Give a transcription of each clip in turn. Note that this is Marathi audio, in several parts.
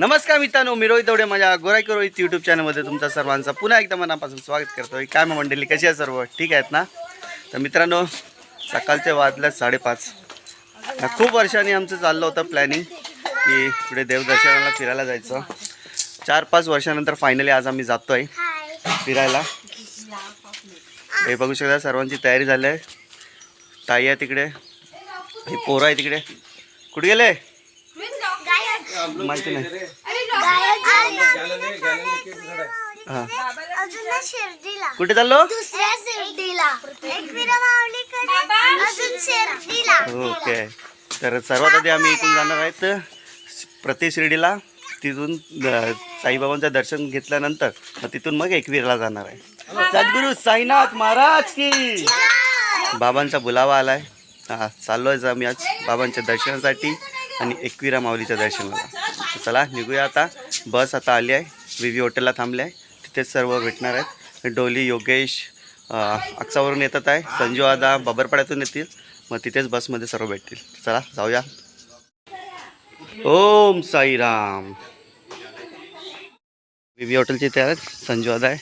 नमस्कार मित्रांनो मी रोहित दवडे माझ्या गोरायकर रोहित यूट्यूब चॅनलमध्ये तुमच्या सर्वांचा पुन्हा एकदा मनापासून स्वागत करतो. काय मग मंडळी कशी आहे सर्व? ठीक आहेत ना? तर मित्रांनो सकाळचे वाजल्यात साडेपाच. खूप वर्षांनी आमचं चाललं होतं प्लॅनिंग की पुढे देवदर्शनाला फिरायला जायचं. चार पाच वर्षानंतर फायनली आज आम्ही जातो आहे फिरायला. हे बघू शकता सर्वांची तयारी झाली आहे. ताई आहे तिकडे. हे पोरं आहे तिकडे. कुठे गेले? माहिती नाही. हां. अजून शिर्डीला. कुठे चाललो? दुसऱ्या शिर्डीला. एकविरा माऊलीकडे. अजून शिर्डीला. ओके. तर सर्वात आधी आम्ही इथून जाणार आहेत प्रति शिर्डीला. तिथून अ, साईबाबांचं दर्शन घेतल्यानंतर मग तिथून मग एकवीरला जाणार आहे. सद्गुरू साईनाथ महाराज की. बाबांचा बुलावा आलाय. हा चाललो आहे आम्ही आज बाबांच्या दर्शनासाठी आणि एकविरा माऊलीच्या दर्शनाला. तर चला निघूया आता. बस आता आली आहे. विवी हॉटेलला थांबली आहे. तिथेच सर्व भेटणार आहेत. डोली योगेश अक्सावरून येतात आहे. संजू आदा बाबरपाड्यातून येतील. मग तिथेच बसमध्ये सर्व भेटतील. चला जाऊया. ओम साईराम. विवी हॉटेलचे इथे आहेत संजू आदा आहे.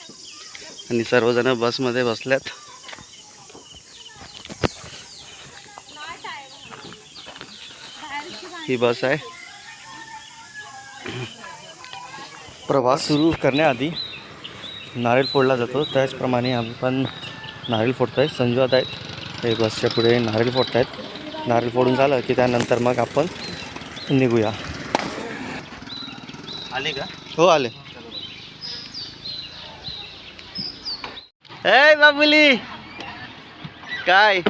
आणि सर्वजण बसमध्ये बसल्यात. ही बस आहे. प्रवास. सुरू करण्याआधी नारळ फोडला जातो. त्याचप्रमाणे आम्ही पण नारळ फोडतो आहे संजू आता आहेत. हे बसच्या पुढे नारळ फोडत आहेत नारळ फोडून झालं की त्यानंतर मग आपण निघूया. आले का? हो आले. ए बाबुली! काय?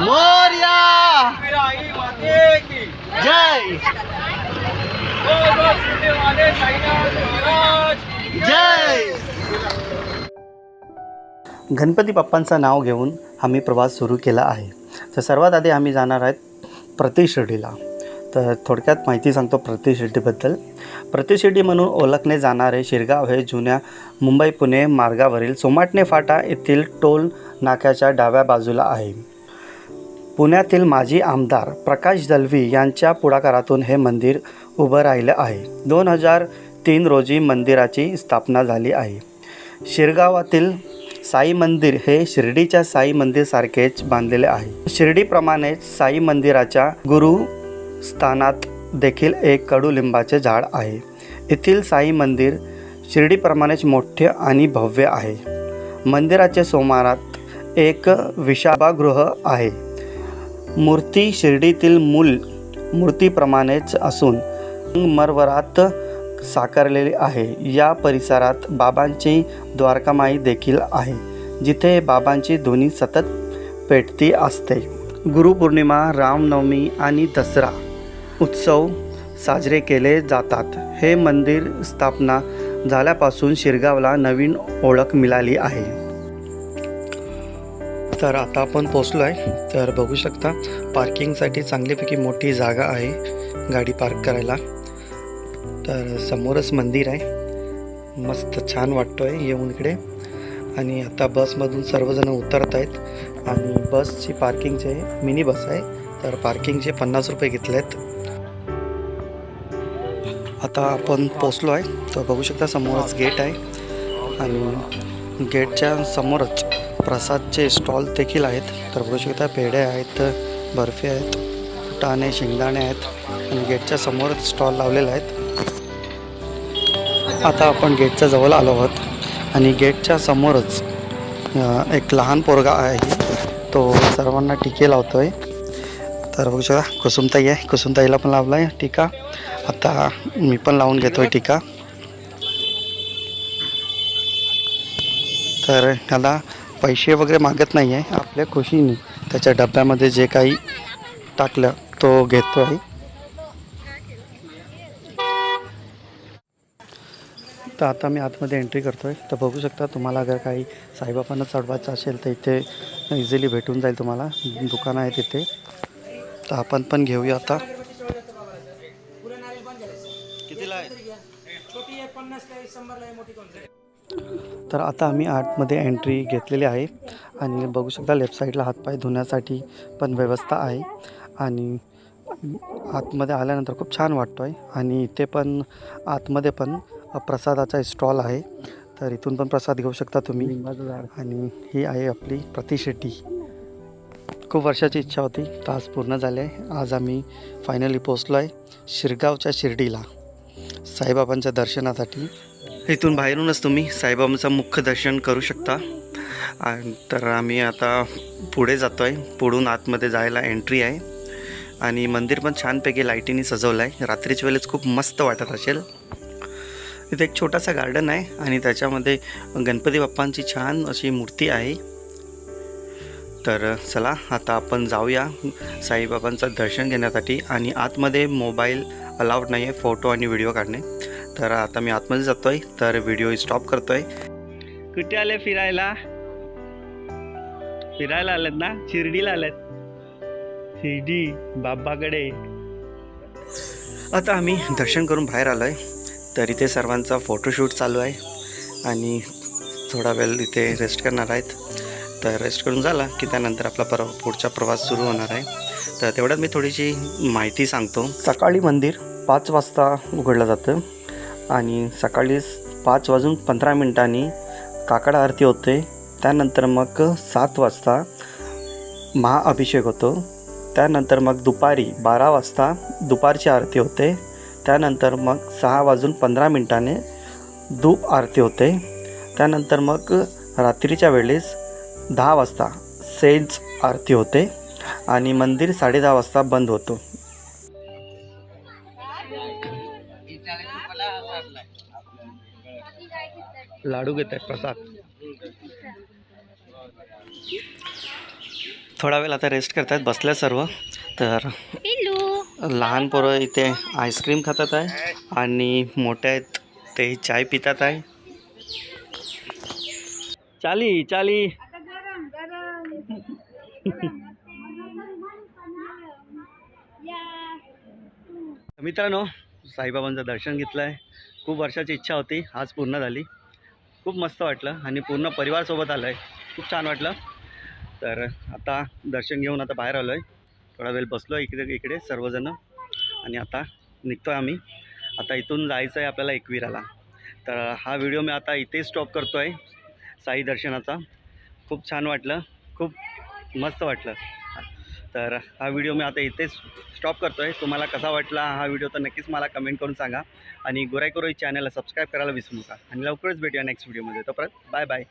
मोर्या! जय। जय। गणपती बाप्पांचं नाव घेऊन आम्ही प्रवास सुरू केला आहे. तर सर्वात आधी आम्ही जाणार आहेत प्रतिशिर्डीला तर थोडक्यात माहिती सांगतो प्रतिशिर्डीबद्दल प्रतिशिर्डी म्हणून ओळखले जाणारे शिरगाव हे जुन्या मुंबई पुणे मार्गावरील सोमाटणे फाटा येथील टोल नाक्याच्या डाव्या बाजूला आहे. पुण्यातील माजी आमदार प्रकाश दलवी यांच्या पुढाकारातून हे मंदिर उभं राहिलं आहे. दोन हजार तीन रोजी मंदिराची स्थापना झाली आहे. शिरगावातील साई मंदिर हे शिर्डीच्या साई मंदिरसारखेच बांधलेले आहे. शिर्डीप्रमाणेच साई मंदिराच्या गुरु स्थानात देखील एक कडुलिंबाचे झाड आहे. येथील साई मंदिर शिर्डीप्रमाणेच मोठे आणि भव्य आहे. मंदिराच्या सोमारात एक विशाभागृह आहे. मूर्ती शिर्डीतील मूल मूर्तीप्रमाणेच असून मरवरात साकारलेली आहे. या परिसरात बाबांची द्वारकामाई देखील आहे जिथे बाबांची ध्वनी सतत पेटती असते. गुरुपौर्णिमा रामनवमी आणि दसरा उत्सव साजरे केले जातात. हे मंदिर स्थापना झाल्यापासून शिरगावला नवीन ओळख मिळाली आहे. तर आता आपण पोचलो आहे तर बघू शकता पार्किंगसाठी चांगलीपैकी मोठी जागा आहे गाडी पार्क करायला. तर समोरच मंदिर आहे. मस्त छान वाटतो आहे येऊन इकडे. आणि आता बसमधून सर्वजण उतरत आहेत. आणि बसची पार्किंगचे मिनी बस आहे. तर पार्किंगचे पन्नास रुपये घेतले आहेत आता आपण पोचलो आहे तर बघू शकता समोरच गेट आहे. आणि गेटच्या समोरच प्रसादचे स्टॉल देखील आहेत. तर बघू शकता पेढे आहेत बर्फी आहेत फुटाणे शेंगदाणे आहेत आणि गेटच्या समोरच स्टॉल लावलेले आहेत. आता आपण गेटच्या जवळ आलो आहोत आणि गेटच्या समोरच एक लहान पोरगा आहे. तो सर्वांना टिके लावतो आहे तर बघू शकता कुसुमताई आहे. कुसुमताईला पण लावला आहे टीका. आता मी पण लावून घेतो आहे टीका. तर ह्याला पैसे वगैरे मागत नाही आहे आपल्या खुशीने. त्याच्या डब्यामध्ये जे काही टाकलं तो घेतो आहे. तर आता मी आतमध्ये एंट्री करतो आहे तर बघू शकता तुम्हाला अगर काही साईबाबांना चढवायचं असेल तर इथे इझिली भेटून जाईल तुम्हाला. दुकानं आहे तिथे तर आपण पण घेऊया आता. कितीला आहे? तर आता आम्ही आतमध्ये एंट्री घेतलेली आहे. आणि बघू शकता लेफ्ट साईडला हातपाय धुण्यासाठी पण व्यवस्था आहे. आणि आतमध्ये आल्यानंतर खूप छान वाटतो आहे आणि इथे पण आतमध्ये पण प्रसादाचा स्टॉल आहे. तर इथून पण प्रसाद घेऊ शकता तुम्ही. आणि ही आहे आपली प्रतिशेट्टी खूप वर्षाची इच्छा होती. तर आज पूर्ण झाले. आहे आज आम्ही फायनली पोचलो आहे शिरगावच्या शिर्डीला. साईबाबांच्या दर्शनासाठी. इथून बाहेरूनच तुम्ही साईबाबांचं मुख्य दर्शन करू शकता. आणि तर आम्ही आता पुढे जातो आहे पुढून आतमध्ये जायला एंट्री आहे. आणि मंदिर पण छानपैकी लाईटीने सजवलं आहे रात्रीच्या वेळेस खूप मस्त वाटत असेल. इथे एक छोटासा गार्डन आहे आणि त्याच्यामध्ये गणपती बाप्पांची छान अशी मूर्ती आहे. तर चला आता आपण जाऊया साईबाबांचं दर्शन घेण्यासाठी. आणि आतमध्ये मोबाईल अलाउड नाही आहे फोटो आणि व्हिडिओ काढणे. तर आता मी आतमध्ये जातो आहे तर व्हिडिओ स्टॉप करतो आहे कुठे आले फिरायला? फिरायला आलेत ना? शिर्डीला आलेत. शिर्डी बाबाकडे आता आम्ही दर्शन करून बाहेर आलो आहे तर इथे सर्वांचा फोटोशूट चालू आहे. आणि थोडा वेळ इथे रेस्ट करणार आहेत. तर रेस्ट करून झाला की त्यानंतर आपला पर पुढचा प्रवास सुरू होणार आहे. तर तेवढ्यात मी थोडीशी माहिती सांगतो. सकाळी मंदिर पाच वाजता उघडलं जातं. आणि सकाळी पाच वाजून पंधरा मिनिटांनी काकड आरती होते. त्यानंतर मग सात वाजता महाअभिषेक होतो. त्यानंतर मग दुपारी बारा वाजता दुपारची आरती होते. त्यानंतर मग सहा वाजून पंधरा मिनिटाने धूप आरती होते. त्यानंतर मग रात्रीच्या वेळेस दहा वाजता सेज आरती होते आणि मंदिर साडेदहा वाजता बंद होतो. लाडू घेत आहेत प्रसाद. थोडा वेळ आता रेस्ट करतात बसल्या सर्व. तर लहान पोरं इथे आईस्क्रीम खातात आहे आणि मोठे आहेत ते चाय पितात आहे. चाली चाली. मित्रांनो साईबाबांचं दर्शन घेतलं आहे खूप वर्षाची इच्छा होती आज पूर्ण झाली. खूप मस्त वाटलं आणि पूर्ण परिवारसोबत आलं आहे खूप छान वाटलं. तर आता दर्शन घेऊन आता बाहेर आलो आहे थोडा वेळ बसलो आहे इकडे इकडे सर्वजण. आणि आता निघतो आहे आम्ही. आता इथून जायचं आहे आपल्याला एकविराला. तर हा व्हिडिओ मी आता इथे स्टॉप करतो आहे साई दर्शनाचा. खूप छान वाटलं. खूप मस्त वाटलं. तर हा व्हिडिओ मी आता इथेच स्टॉप करतो आहे तुम्हाला कसा वाटला हा व्हिडिओ तर नक्कीच मला कमेंट करून सांगा. आणि गोराई कोरोई चॅनलला सबस्क्राईब करायला विसरू नका. आणि लवकरच भेटूया नेक्स्ट व्हिडिओमध्ये तोपर्यंत बाय बाय